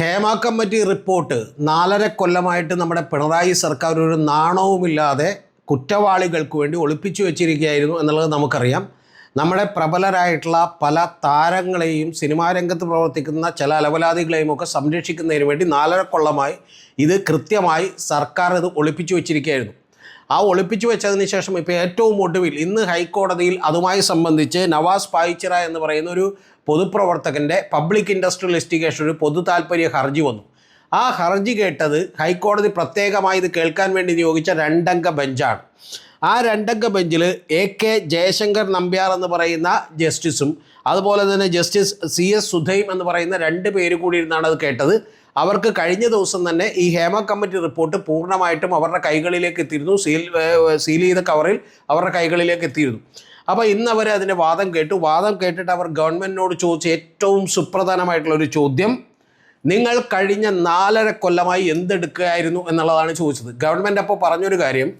Hema committee report നാലര കൊല്ലമായിട്ട് നമ്മുടെ പിണറായി സർക്കാർ ഒരു നാണവുമില്ലാതെ കുറ്റവാളികൾക്ക് വേണ്ടി ഒളിപ്പിച്ചു വെച്ചിരിക്കുകയായിരുന്നു എന്നുള്ളത് നമുക്കറിയാം. നമ്മുടെ പ്രബലരായിട്ടുള്ള പല താരങ്ങളെയും സിനിമാ രംഗത്ത് പ്രവർത്തിക്കുന്ന ചില അലവലാദികളെയും ഒക്കെ സംരക്ഷിക്കുന്നതിന് വേണ്ടി നാലര കൊല്ലമായി ഇത് കൃത്യമായി സർക്കാർ ഇത് ഒളിപ്പിച്ചു വെച്ചിരിക്കുകയായിരുന്നു. ആ ഒളിപ്പിച്ചു വെച്ചതിന് ശേഷം ഇപ്പോൾ ഏറ്റവും ഒടുവിൽ ഇന്ന് ഹൈക്കോടതിയിൽ അതുമായി സംബന്ധിച്ച് നവാസ് പായിച്ചിറ എന്ന് പറയുന്ന ഒരു പൊതുപ്രവർത്തകന്റെ പബ്ലിക് ഇൻഡസ്ട്രിയൽ ഇൻവെസ്റ്റിഗേഷൻ ഒരു പൊതു താല്പര്യ ഹർജി വന്നു. ആ ഹർജി കേട്ടത് ഹൈക്കോടതി പ്രത്യേകമായി ഇത് കേൾക്കാൻ വേണ്ടി നിയോഗിച്ച രണ്ടംഗ ബെഞ്ചാണ്. ആ രണ്ടംഗ ബെഞ്ചിൽ എ കെ ജയശങ്കർ നമ്പ്യാർ എന്ന് പറയുന്ന ജസ്റ്റിസും അതുപോലെ തന്നെ ജസ്റ്റിസ് സി എസ് സുധൈം എന്ന് പറയുന്ന രണ്ട് പേര് കൂടി ഇരുന്നാണ് അത് കേട്ടത്. അവർക്ക് കഴിഞ്ഞ ദിവസം തന്നെ ഈ ഹേമ കമ്മിറ്റി റിപ്പോർട്ട് പൂർണമായിട്ടും അവരുടെ കൈകളിലേക്ക് എത്തിയിരുന്നു. സീൽ സീൽ ചെയ്ത കവറിൽ അവരുടെ കൈകളിലേക്ക് എത്തിയിരുന്നു. അപ്പോൾ ഇന്ന് അവർ അതിന്റെ വാദം കേട്ടു. വാദം കേട്ടിട്ട് അവർ ഗവൺമെന്റിനോട് ചോദിച്ച ഏറ്റവും സുപ്രധാനമായിട്ടുള്ള ഒരു ചോദ്യം നിങ്ങൾ കഴിഞ്ഞ നാലര കൊല്ലമായി എന്തെടുക്കുകയായിരുന്നു എന്നുള്ളതാണ് ചോദിച്ചത്. ഗവൺമെന്റ് അപ്പോൾ പറഞ്ഞൊരു കാര്യം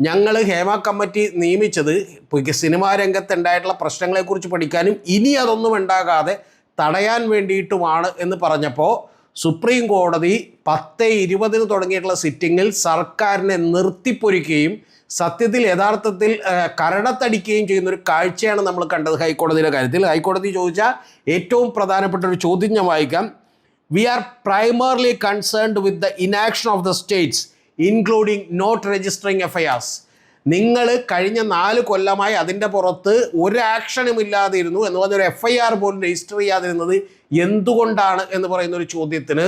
ഞങ്ങൾ ഹേമ കമ്മിറ്റി നിയമിച്ചത് സിനിമാ രംഗത്തുണ്ടായിട്ടുള്ള പ്രശ്നങ്ങളെക്കുറിച്ച് പഠിക്കാനും ഇനി അതൊന്നും ഉണ്ടാകാതെ തടയാൻ വേണ്ടിയിട്ടുമാണ് എന്ന് പറഞ്ഞപ്പോൾ സുപ്രീം കോടതി പത്ത് ഇരുപതിന് തുടങ്ങിയിട്ടുള്ള സിറ്റിങ്ങിൽ സർക്കാരിനെ നിർത്തിപ്പൊരിക്കുകയും സത്യത്തിൽ യഥാർത്ഥത്തിൽ കരടത്തടിക്കുകയും ചെയ്യുന്ന ഒരു കാഴ്ചയാണ് നമ്മൾ കണ്ടത് ഹൈക്കോടതിയുടെ കാര്യത്തിൽ. ഹൈക്കോടതി ചോദിച്ച ഏറ്റവും പ്രധാനപ്പെട്ട ഒരു ചോദ്യം ഞാൻ വായിക്കാം. We are primarily concerned with the inaction of the states including not registering F I നിങ്ങൾ കഴിഞ്ഞ നാല് കൊല്ലമായി അതിന്റെ പുറത്ത് ഒരു ആക്ഷനും ഇല്ലാതിരുന്നു എന്ന് പറഞ്ഞൊരു എഫ് ഐ ആർ പോലും രജിസ്റ്റർ ചെയ്യാതിരുന്നത് എന്തുകൊണ്ടാണ് എന്ന് പറയുന്ന ഒരു ചോദ്യത്തിന്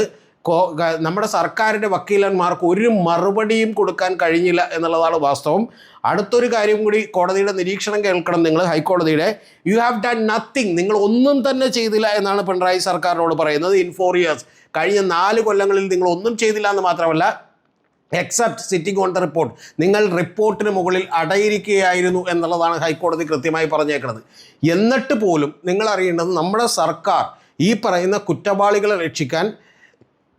നമ്മുടെ സർക്കാരിന്റെ വക്കീലന്മാർക്ക് ഒരു മറുപടിയും കൊടുക്കാൻ കഴിഞ്ഞില്ല എന്നുള്ളതാണ് വാസ്തവം. അടുത്തൊരു കാര്യം കൂടി കോടതിയുടെ നിരീക്ഷണം കേൾക്കണം നിങ്ങൾ ഹൈക്കോടതിയുടെ. യു ഹാവ് ഡൺ നത്തിങ് നിങ്ങൾ ഒന്നും തന്നെ ചെയ്തില്ല എന്നാണ് പിണറായി സർക്കാരിനോട് പറയുന്നത്. ഇൻ ഫോർ ഇയേഴ്സ് കഴിഞ്ഞ നാല് കൊല്ലങ്ങളിൽ നിങ്ങൾ ഒന്നും ചെയ്തില്ല എന്ന് മാത്രമല്ല except sitting on the report നിങ്ങൾ റിപ്പോർട്ടിന് മുകളിൽ അടയിരിക്കുകയായിരുന്നു എന്നുള്ളതാണ് ഹൈക്കോടതി കൃത്യമായി പറഞ്ഞേക്കുന്നത് എന്നിട്ട് പോലും നിങ്ങൾ അറിയേണ്ടത് നമ്മുടെ സർക്കാർ ഈ പറയുന്ന കുറ്റവാളികളെ രക്ഷിക്കാൻ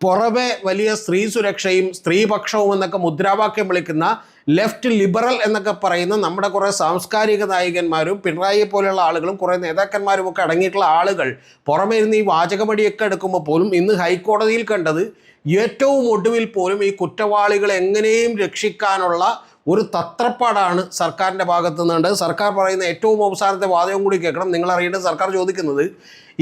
പുറമെ വലിയ സ്ത്രീ സുരക്ഷയും സ്ത്രീപക്ഷവും എന്നൊക്കെ മുദ്രാവാക്യം വിളിക്കുന്ന ലെഫ്റ്റ് ലിബറൽ എന്നൊക്കെ പറയുന്ന നമ്മുടെ കുറേ സാംസ്കാരിക നായകന്മാരും പിണറായിയെ പോലെയുള്ള ആളുകളും കുറേ നേതാക്കന്മാരും ഒക്കെ അടങ്ങിയിട്ടുള്ള ആളുകൾ പുറമേ ഇരുന്ന് ഈ വാചകമടിയൊക്കെ എടുക്കുമ്പോൾ പോലും ഇന്ന് ഹൈക്കോടതിയിൽ കണ്ടത് ഏറ്റവും ഒടുവിൽ പോലും ഈ കുറ്റവാളികളെ എങ്ങനെയും രക്ഷിക്കാനുള്ള ഒരു തത്രപ്പാടാണ് സർക്കാരിന്റെ ഭാഗത്തു നിന്നുണ്ട്. സർക്കാർ പറയുന്ന ഏറ്റവും അവസാനത്തെ വാദവും കൂടി കേൾക്കണം. നിങ്ങൾ സർക്കാർ ചോദിക്കുന്നത്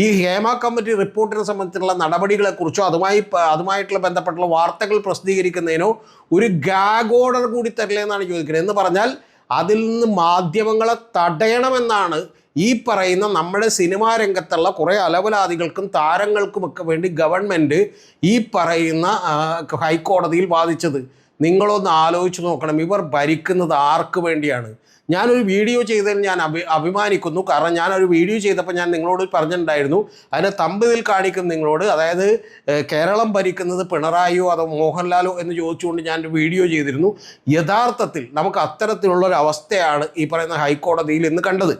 ഈ ഹേമ കമ്മിറ്റി റിപ്പോർട്ടിനെ സംബന്ധിച്ചുള്ള നടപടികളെക്കുറിച്ചോ അതുമായി അതുമായിട്ടുള്ള ബന്ധപ്പെട്ടുള്ള വാർത്തകൾ പ്രസിദ്ധീകരിക്കുന്നതിനോ ഒരു ഗാഗ് ഓർഡർ കൂടി തരില്ലേ എന്നാണ് ചോദിക്കുന്നത്. എന്ന് പറഞ്ഞാൽ അതിൽ നിന്ന് മാധ്യമങ്ങളെ തടയണമെന്നാണ് ഈ പറയുന്ന നമ്മുടെ സിനിമാ രംഗത്തുള്ള കുറേ അലവലാദികൾക്കും താരങ്ങൾക്കുമൊക്കെ വേണ്ടി ഗവൺമെന്റ് ഈ പറയുന്ന ഹൈക്കോടതിയിൽ വാദിച്ചത്. നിങ്ങളൊന്ന് ആലോചിച്ച് നോക്കണം. ഇവർ ഭരിക്കുന്നത് ആർക്ക് വേണ്ടിയാണ്? ഞാനൊരു വീഡിയോ ചെയ്തതിൽ ഞാൻ അഭി അഭിമാനിക്കുന്നു. കാരണം ഞാനൊരു വീഡിയോ ചെയ്തപ്പോൾ ഞാൻ നിങ്ങളോട് പറഞ്ഞിട്ടുണ്ടായിരുന്നു. അതിനെ തമ്പതിൽ കാണിക്കും നിങ്ങളോട് അതായത് കേരളം ഭരിക്കുന്നത് പിണറായിയോ അതോ മോഹൻലാലോ എന്ന് ചോദിച്ചുകൊണ്ട് ഞാൻ ഒരു വീഡിയോ ചെയ്തിരുന്നു. യഥാർത്ഥത്തിൽ നമുക്ക് അത്തരത്തിലുള്ള ഒരു അവസ്ഥയാണ് ഈ പറയുന്ന ഹൈക്കോടതിയിൽ ഇന്ന് കണ്ടത്.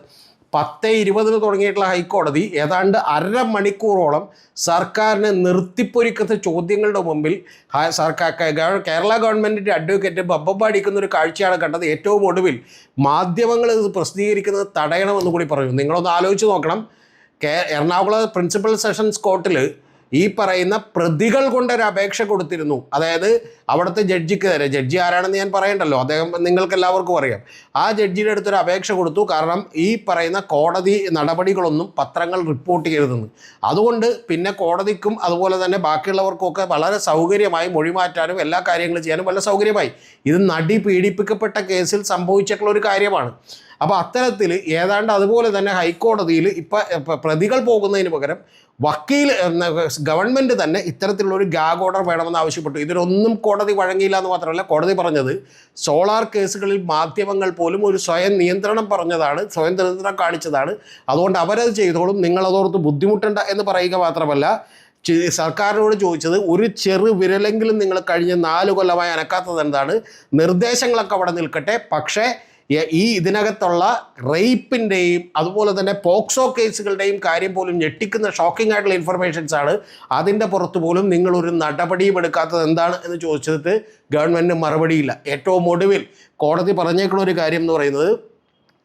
പത്ത് ഇരുപതിന് തുടങ്ങിയിട്ടുള്ള ഹൈക്കോടതി ഏതാണ്ട് അര മണിക്കൂറോളം സർക്കാരിനെ നിർത്തിപ്പൊരിക്കുന്ന ചോദ്യങ്ങളുടെ മുമ്പിൽ സർക്കാർ കേരള ഗവൺമെന്റിന്റെ അഡ്വക്കേറ്റ് ബബ്ബാടിക്കുന്ന ഒരു കാഴ്ചയാണ് കണ്ടത്. ഏറ്റവും ഒടുവിൽ മാധ്യമങ്ങൾ ഇത് പ്രസിദ്ധീകരിക്കുന്നത് തടയണമെന്ന് കൂടി പറഞ്ഞു നിങ്ങളൊന്ന് ആലോചിച്ച് നോക്കണം. എറണാകുളം പ്രിൻസിപ്പൽ സെഷൻസ് കോർട്ടിൽ ഈ പറയുന്ന പ്രതികൾ കൊണ്ടൊരു അപേക്ഷ കൊടുത്തിരുന്നു. അതായത് അവിടുത്തെ ജഡ്ജിക്ക് നേരെ ജഡ്ജി ആരാണെന്ന് ഞാൻ പറയണ്ടല്ലോ. അദ്ദേഹം നിങ്ങൾക്ക് എല്ലാവർക്കും അറിയാം. ആ ജഡ്ജിയുടെ അടുത്തൊരു അപേക്ഷ കൊടുത്തു. കാരണം ഈ പറയുന്ന കോടതി നടപടികളൊന്നും പത്രങ്ങൾ റിപ്പോർട്ട് ചെയ്തതെന്ന് അതുകൊണ്ട് പിന്നെ കോടതിക്കും അതുപോലെ തന്നെ ബാക്കിയുള്ളവർക്കൊക്കെ വളരെ സൗകര്യമായി മൊഴി മാറ്റാനും എല്ലാ കാര്യങ്ങളും ചെയ്യാനും വളരെ സൗകര്യമായി. ഇത് നടി പീഡിപ്പിക്കപ്പെട്ട കേസിൽ സംഭവിച്ചിട്ടുള്ള ഒരു കാര്യമാണ്. അപ്പോൾ അത്തരത്തിൽ ഏതാണ്ട് അതുപോലെ തന്നെ ഹൈക്കോടതിയിൽ ഇപ്പം പ്രതികൾ പോകുന്നതിന് പകരം വക്കീൽ ഗവൺമെന്റ് തന്നെ ഇത്തരത്തിലുള്ള ഒരു ഗാഗ് ഓർഡർ വേണമെന്ന് ആവശ്യപ്പെട്ടു. ഇതിനൊന്നും കോടതി വഴങ്ങിയില്ല എന്ന് മാത്രമല്ല കോടതി പറഞ്ഞത് സോളാർ കേസുകളിൽ മാധ്യമങ്ങൾ പോലും ഒരു സ്വയം നിയന്ത്രണം പറഞ്ഞതാണ് സ്വയം നിയന്ത്രണം കാണിച്ചതാണ്. അതുകൊണ്ട് അവരത് ചെയ്തോളും നിങ്ങളതോർത്ത് ബുദ്ധിമുട്ടണ്ട എന്ന് പറയുക മാത്രമല്ല സർക്കാരിനോട് ചോദിച്ചത് ഒരു ചെറു വിരലെങ്കിലും നിങ്ങൾ കഴിഞ്ഞ നാല് കൊല്ലമായി അനക്കാത്തത് എന്താണ്? നിർദ്ദേശങ്ങളൊക്കെ അവിടെ നിൽക്കട്ടെ. പക്ഷേ ഈ ഇതിനകത്തുള്ള റേപ്പിന്റെയും അതുപോലെ തന്നെ പോക്സോ കേസുകളുടെയും കാര്യം പോലും ഞെട്ടിക്കുന്ന ഷോക്കിംഗ് ആയിട്ടുള്ള ഇൻഫർമേഷൻസ് ആണ്. അതിന്റെ പുറത്ത് പോലും നിങ്ങളൊരു നടപടിയും എടുക്കാത്തത് എന്താണ് എന്ന് ചോദിച്ചിട്ട് ഗവൺമെന്റ് മറുപടിയില്ല. ഏറ്റവും ഒടുവിൽ കോടതി പറഞ്ഞേക്കുന്ന ഒരു കാര്യം എന്ന് പറയുന്നത്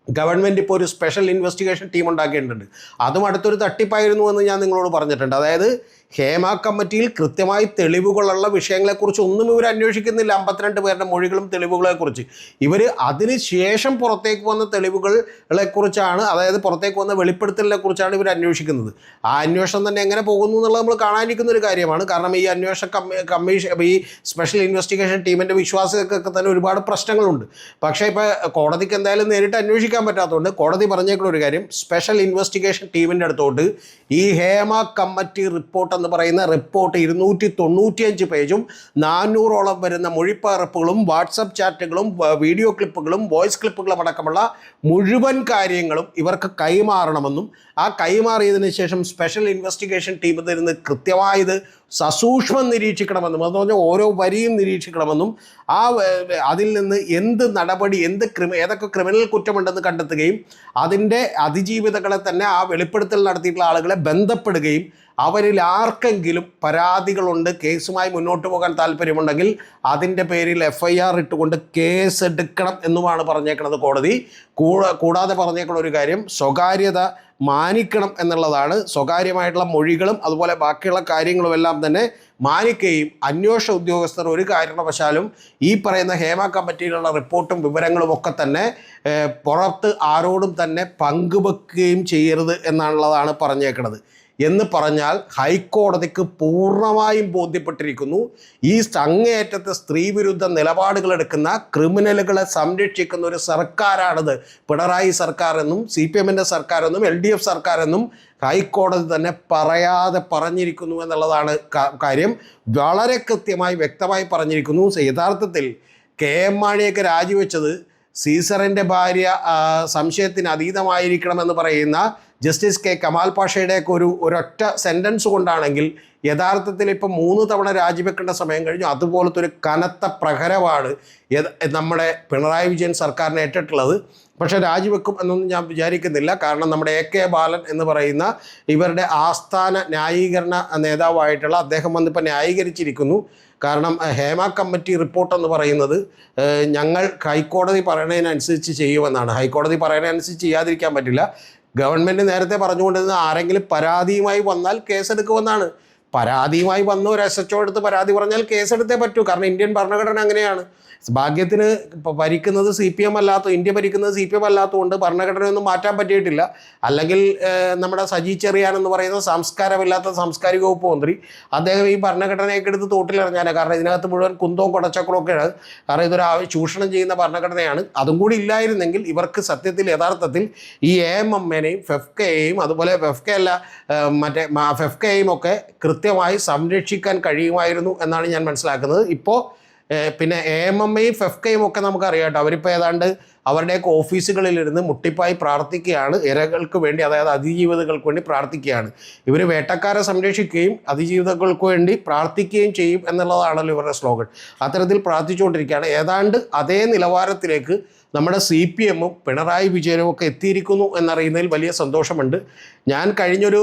ഗവൺമെന്റ് ഇപ്പോൾ ഒരു സ്പെഷ്യൽ ഇൻവെസ്റ്റിഗേഷൻ ടീം ഉണ്ടാക്കിയിട്ടുണ്ട്. അതും അടുത്തൊരു തട്ടിപ്പായിരുന്നു എന്ന് ഞാൻ നിങ്ങളോട് പറഞ്ഞിട്ടുണ്ട്. അതായത് ഹേമ കമ്മിറ്റിയിൽ കൃത്യമായി തെളിവുകളുള്ള വിഷയങ്ങളെക്കുറിച്ച് ഒന്നും ഇവർ അന്വേഷിക്കുന്നില്ല. അമ്പത്തിരണ്ട് പേരുടെ മൊഴികളും തെളിവുകളെക്കുറിച്ച്. ഇവർ അതിന് ശേഷം പുറത്തേക്ക് വന്ന തെളിവുകളെക്കുറിച്ചാണ് അതായത് പുറത്തേക്ക് വന്ന വെളിപ്പെടുത്തലിനെ കുറിച്ചാണ് ഇവർ അന്വേഷിക്കുന്നത്. ആ അന്വേഷണം തന്നെ എങ്ങനെ പോകുന്നു എന്നുള്ളത് നമ്മൾ കാണാനിരിക്കുന്ന ഒരു കാര്യമാണ്. കാരണം ഈ അന്വേഷണ കമ്മീഷൻ ഈ സ്പെഷ്യൽ ഇൻവെസ്റ്റിഗേഷൻ ടീമിന്റെ വിശ്വാസികൾക്കൊക്കെ തന്നെ ഒരുപാട് പ്രശ്നങ്ങളുണ്ട്. പക്ഷേ ഇപ്പോൾ കോടതിക്ക് എന്തായാലും നേരിട്ട് അന്വേഷിക്കാൻ പറ്റാത്തതുകൊണ്ട് കോടതി പറഞ്ഞേക്കുന്ന ഒരു കാര്യം സ്പെഷ്യൽ ഇൻവെസ്റ്റിഗേഷൻ ടീമിന്റെ അടുത്തോട്ട് ഈ ഹേമ കമ്മിറ്റി റിപ്പോർട്ട് എന്ന് പറയുന്ന റിപ്പോർട്ട് ഇരുന്നൂറ്റി തൊണ്ണൂറ്റിയഞ്ച് പേജും നാനൂറോളം വരുന്ന മൊഴിപ്പകർപ്പുകളും വാട്സപ്പ് ചാറ്റുകളും വീഡിയോ ക്ലിപ്പുകളും വോയിസ് ക്ലിപ്പുകളും അടക്കമുള്ള മുഴുവൻ കാര്യങ്ങളും ഇവർക്ക് കൈമാറണമെന്നും ആ കൈമാറിയതിന് ശേഷം സ്പെഷ്യൽ ഇൻവെസ്റ്റിഗേഷൻ ടീം തരുന്ന കൃത്യമായത് സസൂക്ഷ്മം നിരീക്ഷിക്കണമെന്നും അതെന്ന് പറഞ്ഞാൽ ഓരോ വരിയും നിരീക്ഷിക്കണമെന്നും ആ അതിൽ നിന്ന് എന്ത് നടപടി എന്ത് ക്രിമി ഏതൊക്കെ ക്രിമിനൽ കുറ്റമുണ്ടെന്ന് കണ്ടെത്തുകയും അതിന്റെ അതിജീവിതകളെ തന്നെ ആ വെളിപ്പെടുത്തൽ നടത്തിയിട്ടുള്ള ആളുകളെ ബന്ധപ്പെടുകയും അവരിൽ ആർക്കെങ്കിലും പരാതികളുണ്ട് കേസുമായി മുന്നോട്ട് പോകാൻ താല്പര്യമുണ്ടെങ്കിൽ അതിന്റെ പേരിൽ എഫ് ഐ ആർ ഇട്ടുകൊണ്ട് കേസ് എടുക്കണം എന്നുമാണ് പറഞ്ഞേക്കുന്നത് കോടതി. കൂടാതെ പറഞ്ഞേക്കുന്ന ഒരു കാര്യം സ്വകാര്യത മാനിക്കണം എന്നുള്ളതാണ്. സ്വകാര്യമായിട്ടുള്ള മൊഴികളും അതുപോലെ ബാക്കിയുള്ള കാര്യങ്ങളും എല്ലാം തന്നെ മാനിക്കുകയും അന്വേഷണ ഉദ്യോഗസ്ഥർ ഒരു കാരണവശാലും ഈ പറയുന്ന ഹേമ കമ്മിറ്റിയിലുള്ള റിപ്പോർട്ടും വിവരങ്ങളും ഒക്കെ തന്നെ പുറത്ത് ആരോടും തന്നെ പങ്കുവെക്കുകയും ചെയ്യരുത് എന്നുള്ളതാണ് പറഞ്ഞേക്കുന്നത് എന്ന് പറഞ്ഞാൽ ഹൈക്കോടതിക്ക് പൂർണമായും ബോധ്യപ്പെട്ടിരിക്കുന്നു. ഈ അങ്ങേയറ്റത്തെ സ്ത്രീവിരുദ്ധ നിലപാടുകൾ എടുക്കുന്ന ക്രിമിനലുകളെ സംരക്ഷിക്കുന്ന ഒരു സർക്കാരാണിത്. പിണറായി സർക്കാർ എന്നും സി പി എമ്മിന്റെ സർക്കാർ എന്നും എൽ ഡി എഫ് സർക്കാർ എന്നും ഹൈക്കോടതി തന്നെ പറയാതെ പറഞ്ഞിരിക്കുന്നു എന്നുള്ളതാണ് കാര്യം. വളരെ കൃത്യമായി വ്യക്തമായി പറഞ്ഞിരിക്കുന്നു. യഥാർത്ഥത്തിൽ കെ എം മാണിയൊക്കെ രാജിവെച്ചത് സീസറിന്റെ ഭാര്യ സംശയത്തിന് അതീതമായിരിക്കണമെന്ന് പറയുന്ന ജസ്റ്റിസ് കെ. കമാൽ പാഷയുടെയൊക്കെ ഒരു ഒരൊറ്റ സെന്റൻസ് കൊണ്ടാണെങ്കിൽ യഥാർത്ഥത്തിൽ ഇപ്പം മൂന്ന് തവണ രാജിവെക്കേണ്ട സമയം കഴിഞ്ഞു. അതുപോലത്തെ ഒരു കനത്ത പ്രഹരമാണ് നമ്മുടെ പിണറായി വിജയൻ സർക്കാരിനെ ഏറ്റിട്ടുള്ളത്. പക്ഷേ രാജിവെക്കും എന്നൊന്നും ഞാൻ വിചാരിക്കുന്നില്ല. കാരണം നമ്മുടെ എ. കെ. ബാലൻ എന്ന് പറയുന്ന ഇവരുടെ ആസ്ഥാന ന്യായീകരണ നേതാവായിട്ടുള്ള അദ്ദേഹം വന്നിപ്പോൾ ന്യായീകരിച്ചിരിക്കുന്നു. കാരണം ഹേമ കമ്മിറ്റി റിപ്പോർട്ട് എന്ന് പറയുന്നത് ഞങ്ങൾ ഹൈക്കോടതി പറയുന്നതിനനുസരിച്ച് ചെയ്യുമെന്നാണ്. ഹൈക്കോടതി പറയുന്നതനുസരിച്ച് ചെയ്യാതിരിക്കാൻ പറ്റില്ല. ഗവൺമെന്റ് നേരത്തെ പറഞ്ഞുകൊണ്ടിരുന്ന ആരെങ്കിലും പരാതിയുമായി വന്നാൽ കേസെടുക്കുമെന്നാണ്. പരാതിയുമായി വന്ന ഒരു എസ് എച്ച് എടുത്ത് പരാതി പറഞ്ഞാൽ കേസെടുത്തേ പറ്റൂ. കാരണം ഇന്ത്യൻ ഭരണഘടന അങ്ങനെയാണ്. ഭാഗ്യത്തിന് ഭരിക്കുന്നത് സി പി എം അല്ലാത്ത ഇന്ത്യ ഭരിക്കുന്നത് സി പി എം അല്ലാത്തതുകൊണ്ട് ഭരണഘടനയൊന്നും മാറ്റാൻ പറ്റിയിട്ടില്ല. അല്ലെങ്കിൽ നമ്മുടെ സജി ചെറിയാൻ എന്ന് പറയുന്ന സംസ്കാരമില്ലാത്ത സാംസ്കാരിക വകുപ്പ് മന്ത്രി അദ്ദേഹം ഈ ഭരണഘടനയൊക്കെ എടുത്ത് തോട്ടിലിറങ്ങാനാണ് കാരണം ഇതിനകത്ത് മുഴുവൻ കുന്തവും കുടച്ചക്രവും ഒക്കെ കാരണം ഇതൊരു ചൂഷണം ചെയ്യുന്ന ഭരണഘടനയാണ്. അതും കൂടി ഇല്ലായിരുന്നെങ്കിൽ ഇവർക്ക് സത്യത്തിൽ യഥാർത്ഥത്തിൽ ഈ എ എം എമ്മിനെയും ഫെഫ്കയെയും അതുപോലെ ഫെഫ്കെ അല്ല മറ്റേ ഫെഫ്കയെയും ഒക്കെ കൃത്യമായി സംരക്ഷിക്കാൻ കഴിയുമായിരുന്നു എന്നാണ് ഞാൻ മനസ്സിലാക്കുന്നത്. ഇപ്പോൾ പിന്നെ എ എം എം ഐയും ഫെഫ്കയും ഒക്കെ നമുക്കറിയാം കേട്ടോ. അവരിപ്പോൾ ഏതാണ്ട് അവരുടെയൊക്കെ ഓഫീസുകളിലിരുന്ന് മുട്ടിപ്പായി പ്രാർത്ഥിക്കുകയാണ്. ഇരകൾക്ക് വേണ്ടി അതായത് അതിജീവിതകൾക്ക് വേണ്ടി പ്രാർത്ഥിക്കുകയാണ്. ഇവർ വേട്ടക്കാരെ സംരക്ഷിക്കുകയും അതിജീവിതകൾക്ക് വേണ്ടി പ്രാർത്ഥിക്കുകയും ചെയ്യും എന്നുള്ളതാണല്ലോ ഇവരുടെ സ്ലോഗൻ. അത്തരത്തിൽ പ്രാർത്ഥിച്ചുകൊണ്ടിരിക്കുകയാണ്. ഏതാണ്ട് അതേ നിലവാരത്തിലേക്ക് നമ്മുടെ സി പി എമ്മും പിണറായി വിജയനും ഒക്കെ എത്തിയിരിക്കുന്നു എന്നറിയുന്നതിൽ വലിയ സന്തോഷമുണ്ട്. ഞാൻ കഴിഞ്ഞൊരു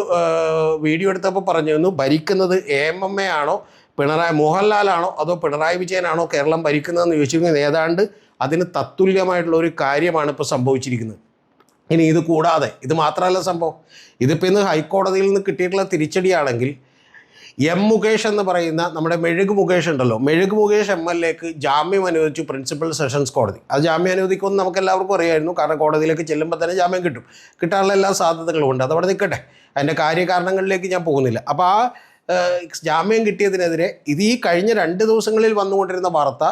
വീഡിയോ എടുത്തപ്പോൾ പറഞ്ഞിരുന്നു ഭരിക്കുന്നത് എ എം എം എ ആണോ പിണറായി മോഹൻലാലാണോ അതോ പിണറായി വിജയനാണോ കേരളം ഭരിക്കുന്നതെന്ന് ചോദിച്ചിരുന്നത് ഏതാണ്ട് അതിന് തത്തുല്യമായിട്ടുള്ള ഒരു കാര്യമാണ് ഇപ്പോൾ സംഭവിച്ചിരിക്കുന്നത്. ഇനി ഇത് കൂടാതെ ഇത് മാത്രമല്ല സംഭവം. ഇതിപ്പോൾ ഇന്ന് ഹൈക്കോടതിയിൽ നിന്ന് കിട്ടിയിട്ടുള്ള തിരിച്ചടിയാണെങ്കിൽ എം മുകേഷ് എന്ന് പറയുന്ന നമ്മുടെ മെഴുക് മുകേഷ് ഉണ്ടല്ലോ. മെഴുക് മുകേഷ് എം എൽ എക്ക് ജാമ്യം അനുവദിച്ചു പ്രിൻസിപ്പൽ സെഷൻസ് കോടതി. അത് ജാമ്യം അനുവദിക്കുമെന്ന് നമുക്ക് എല്ലാവർക്കും അറിയായിരുന്നു. കാരണം കോടതിയിലേക്ക് ചെല്ലുമ്പോൾ തന്നെ ജാമ്യം കിട്ടും. കിട്ടാനുള്ള എല്ലാ സാധ്യതകളും ഉണ്ട്. അതവിടെ നിൽക്കട്ടെ. അതിന്റെ കാര്യകാരണങ്ങളിലേക്ക് ഞാൻ പോകുന്നില്ല. അപ്പോൾ ആ ജാമ്യം കിട്ടിയതിനെതിരെ ഇത് ഈ കഴിഞ്ഞ രണ്ട് ദിവസങ്ങളിൽ വന്നുകൊണ്ടിരുന്ന വാർത്ത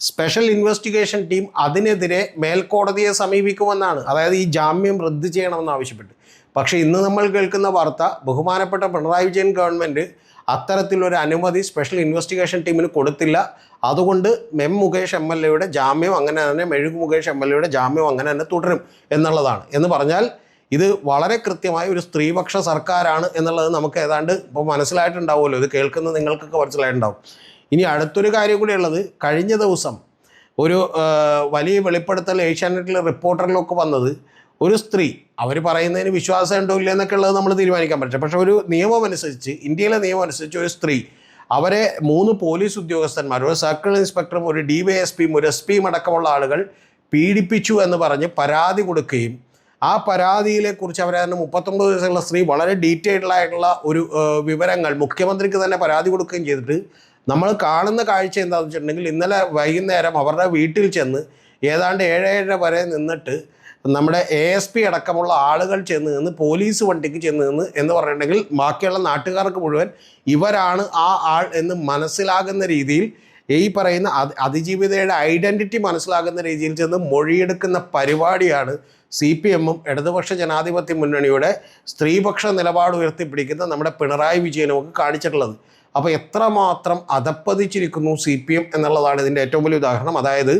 സ്പെഷ്യൽ ഇൻവെസ്റ്റിഗേഷൻ ടീം അതിനെതിരെ മേൽക്കോടതിയെ സമീപിക്കുമെന്നാണ്. അതായത് ഈ ജാമ്യം റദ്ദ് ചെയ്യണമെന്ന് ആവശ്യപ്പെട്ട്. പക്ഷേ ഇന്ന് നമ്മൾ കേൾക്കുന്ന വാർത്ത ബഹുമാനപ്പെട്ട പിണറായി വിജയൻ ഗവൺമെന്റ് അത്തരത്തിലൊരു അനുമതി സ്പെഷ്യൽ ഇൻവെസ്റ്റിഗേഷൻ ടീമിന് കൊടുത്തില്ല. അതുകൊണ്ട് എം മുകേഷ് എം എൽ എയുടെ ജാമ്യം അങ്ങനെ തന്നെ മെഴുക് മുകേഷ് എം എൽ എയുടെ ജാമ്യം അങ്ങനെ തന്നെ തുടരും എന്നുള്ളതാണ്. എന്ന് പറഞ്ഞാൽ ഇത് വളരെ കൃത്യമായ ഒരു സ്ത്രീപക്ഷ സർക്കാരാണ് എന്നുള്ളത് നമുക്ക് ഏതാണ്ട് ഇപ്പോൾ മനസ്സിലായിട്ടുണ്ടാവുമല്ലോ. ഇത് കേൾക്കുന്നത് നിങ്ങൾക്കൊക്കെ മനസ്സിലായിട്ടുണ്ടാവും. ഇനി അടുത്തൊരു കാര്യം കൂടി ഉള്ളത് കഴിഞ്ഞ ദിവസം ഒരു വലിയ വെളിപ്പെടുത്തൽ ഏഷ്യാനെറ്റിലെ റിപ്പോർട്ടറിലൊക്കെ വന്നത് ഒരു സ്ത്രീ അവർ പറയുന്നതിന് വിശ്വാസം ഉണ്ടോ ഇല്ല എന്നൊക്കെ ഉള്ളത് നമ്മൾ തീരുമാനിക്കാൻ പറ്റും പക്ഷേ ഒരു നിയമം അനുസരിച്ച് ഇന്ത്യയിലെ നിയമം അനുസരിച്ച് ഒരു സ്ത്രീ അവരെ മൂന്ന് പോലീസ് ഉദ്യോഗസ്ഥന്മാർ ഒരു സർക്കിൾ ഇൻസ്പെക്ടറും ഒരു ഡി വൈ എസ് പിയും ഒരു എസ് പിയും അടക്കമുള്ള ആളുകൾ പീഡിപ്പിച്ചു എന്ന് പറഞ്ഞ് പരാതി കൊടുക്കുകയും ആ പരാതിയിലെ കുറിച്ച് അവർ അതിന് മുപ്പത്തൊമ്പത് വയസ്സുള്ള സ്ത്രീ വളരെ ഡീറ്റെയിൽഡ് ആയിട്ടുള്ള ഒരു വിവരങ്ങൾ മുഖ്യമന്ത്രിക്ക് തന്നെ പരാതി കൊടുക്കുകയും ചെയ്തിട്ട് നമ്മൾ കാണുന്ന കാഴ്ച എന്താണെന്ന് വെച്ചിട്ടുണ്ടെങ്കിൽ ഇന്നലെ വൈകുന്നേരം അവരുടെ വീട്ടിൽ ചെന്ന് ഏതാണ്ട് ഏഴേഴര വരെ നിന്നിട്ട് നമ്മുടെ എ എസ് പി അടക്കമുള്ള ആളുകൾ ചെന്ന് നിന്ന് പോലീസ് വണ്ടിക്ക് ചെന്ന് നിന്ന് എന്ന് പറഞ്ഞിട്ടുണ്ടെങ്കിൽ ബാക്കിയുള്ള നാട്ടുകാർക്ക് മുഴുവൻ ഇവരാണ് ആ ആൾ എന്ന് മനസ്സിലാകുന്ന രീതിയിൽ ഈ പറയുന്ന അതി അതിജീവിതയുടെ ഐഡന്റിറ്റി മനസ്സിലാകുന്ന രീതിയിൽ ചെന്ന് മൊഴിയെടുക്കുന്ന പരിപാടിയാണ് സി പി എമ്മും ഇടതുപക്ഷ ജനാധിപത്യ മുന്നണിയുടെ സ്ത്രീപക്ഷ നിലപാട് ഉയർത്തിപ്പിടിക്കുന്ന നമ്മുടെ പിണറായി വിജയനുമൊക്കെ കാണിച്ചിട്ടുള്ളത്. അപ്പോൾ എത്രമാത്രം അധപ്പതിച്ചിരിക്കുന്നു സി പി എം എന്നുള്ളതാണ് ഇതിന്റെ ഏറ്റവും വലിയ ഉദാഹരണം. അതായത്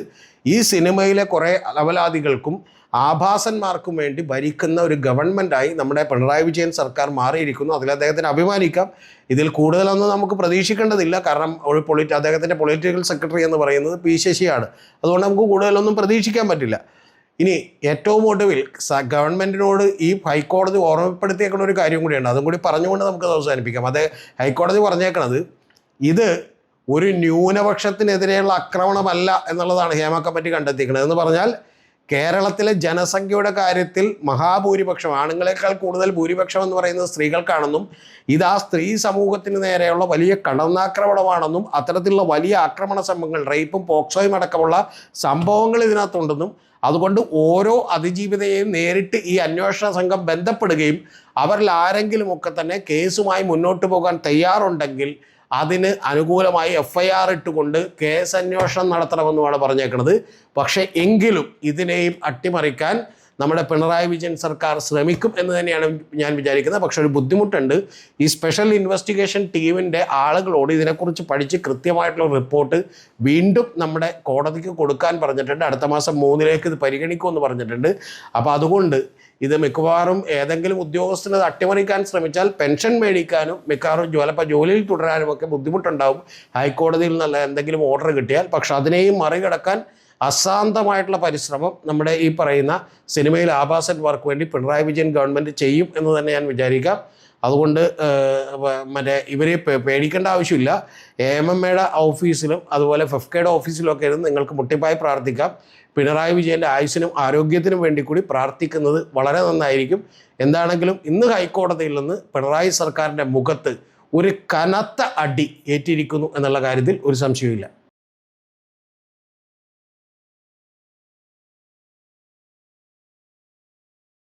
ഈ സിനിമയിലെ കുറേ അലവലാദികൾക്കും ആഭാസന്മാർക്കും വേണ്ടി ഭരിക്കുന്ന ഒരു ഗവൺമെന്റായി നമ്മുടെ പിണറായി വിജയൻ സർക്കാർ മാറിയിരിക്കുന്നു. അതിൽ അദ്ദേഹത്തിന് അഭിമാനിക്കാം. ഇതിൽ കൂടുതലൊന്നും നമുക്ക് പ്രതീക്ഷിക്കേണ്ടതില്ല. കാരണം ഒരു പൊളിറ്റ് അദ്ദേഹത്തിന്റെ പൊളിറ്റിക്കൽ സെക്രട്ടറി എന്ന് പറയുന്നത് പി ശശിയാണ്. അതുകൊണ്ട് നമുക്ക് കൂടുതലൊന്നും പ്രതീക്ഷിക്കാൻ പറ്റില്ല. ഇനി ഏറ്റവും ഒടുവിൽ ഗവൺമെന്റിനോട് ഈ ഹൈക്കോടതി ഓർമ്മപ്പെടുത്തിയേക്കുന്ന ഒരു കാര്യം കൂടിയുണ്ട്. അതും കൂടി പറഞ്ഞുകൊണ്ട് നമുക്ക് അവസാനിപ്പിക്കാം. അത് ഹൈക്കോടതി പറഞ്ഞേക്കണത് ഇത് ഒരു ന്യൂനപക്ഷത്തിനെതിരെയുള്ള ആക്രമണമല്ല എന്നുള്ളതാണ് ഹേമ കമ്മിറ്റി കണ്ടെത്തിക്കുന്നത് എന്ന് പറഞ്ഞാൽ കേരളത്തിലെ ജനസംഖ്യയുടെ കാര്യത്തിൽ മഹാഭൂരിപക്ഷം ആണുങ്ങളെക്കാൾ കൂടുതൽ ഭൂരിപക്ഷം എന്ന് പറയുന്നത് സ്ത്രീകൾക്കാണെന്നും ഇത് ആ സ്ത്രീ സമൂഹത്തിന് നേരെയുള്ള വലിയ കടന്നാക്രമണമാണെന്നും അത്തരത്തിലുള്ള വലിയ ആക്രമണ സംഭവങ്ങൾ റേപ്പും പോക്സോയും അടക്കമുള്ള സംഭവങ്ങൾ ഇതിനകത്തുണ്ടെന്നും അതുകൊണ്ട് ഓരോ അതിജീവിതയെയും നേരിട്ട് ഈ അന്വേഷണ സംഘം ബന്ധപ്പെടുകയും അവരിൽ ആരെങ്കിലുമൊക്കെ തന്നെ കേസുമായി മുന്നോട്ട് പോകാൻ തയ്യാറുണ്ടെങ്കിൽ അതിന് അനുകൂലമായി എഫ് ഐ ആർ ഇട്ടുകൊണ്ട് കേസ് അന്വേഷണം നടത്തണമെന്നുമാണ് പറഞ്ഞേക്കുന്നത് പക്ഷേ എങ്കിലും ഇതിനെയും അട്ടിമറിക്കാൻ നമ്മുടെ പിണറായി വിജയൻ സർക്കാർ ശ്രമിക്കും എന്ന് തന്നെയാണ് ഞാൻ വിചാരിക്കുന്നത്. പക്ഷെ ഒരു ബുദ്ധിമുട്ടുണ്ട്. ഈ സ്പെഷ്യൽ ഇൻവെസ്റ്റിഗേഷൻ ടീമിന്റെ ആളുകളോട് ഇതിനെക്കുറിച്ച് പഠിച്ച് കൃത്യമായിട്ടുള്ള റിപ്പോർട്ട് വീണ്ടും നമ്മുടെ കോടതിക്ക് കൊടുക്കാൻ പറഞ്ഞിട്ടുണ്ട്. അടുത്ത മാസം മൂന്നിലേക്ക് ഇത് പരിഗണിക്കുമെന്ന് പറഞ്ഞിട്ടുണ്ട്. അപ്പോൾ അതുകൊണ്ട് ഇത് മിക്കവാറും ഏതെങ്കിലും ഉദ്യോഗസ്ഥന് അട്ടിമറിക്കാൻ ശ്രമിച്ചാൽ പെൻഷൻ മേടിക്കാനും മിക്കവാറും ചിലപ്പോൾ ജോലിയിൽ തുടരാനും ഒക്കെ ബുദ്ധിമുട്ടുണ്ടാവും. ഹൈക്കോടതിയിൽ നല്ല എന്തെങ്കിലും ഓർഡർ കിട്ടിയാൽ പക്ഷെ അതിനെയും മറികടക്കാൻ അശാന്തമായിട്ടുള്ള പരിശ്രമം നമ്മുടെ ഈ പറയുന്ന സിനിമയിൽ ആഭാസൻ വർക്ക് വേണ്ടി പിണറായി വിജയൻ ഗവൺമെന്റ് ചെയ്യും എന്ന് തന്നെ ഞാൻ വിചാരിക്കാം. അതുകൊണ്ട് മറ്റേ ഇവരെ പേടിക്കേണ്ട ആവശ്യമില്ല. എ എം എം എയുടെ ഓഫീസിലും അതുപോലെ ഫെഫ്കയുടെ ഓഫീസിലും ഒക്കെ ഇരുന്ന് നിങ്ങൾക്ക് മുട്ടിപ്പായി പ്രാർത്ഥിക്കാം. പിണറായി വിജയന്റെ ആയുസിനും ആരോഗ്യത്തിനും വേണ്ടി കൂടി പ്രാർത്ഥിക്കുന്നത് വളരെ നന്നായിരിക്കും. എന്താണെങ്കിലും ഇന്ന് ഹൈക്കോടതിയിൽ നിന്ന് പിണറായി സർക്കാരിന്റെ മുഖത്ത് ഒരു കനത്ത അടി ഏറ്റിരിക്കുന്നു എന്നുള്ള കാര്യത്തിൽ ഒരു സംശയവുമില്ല.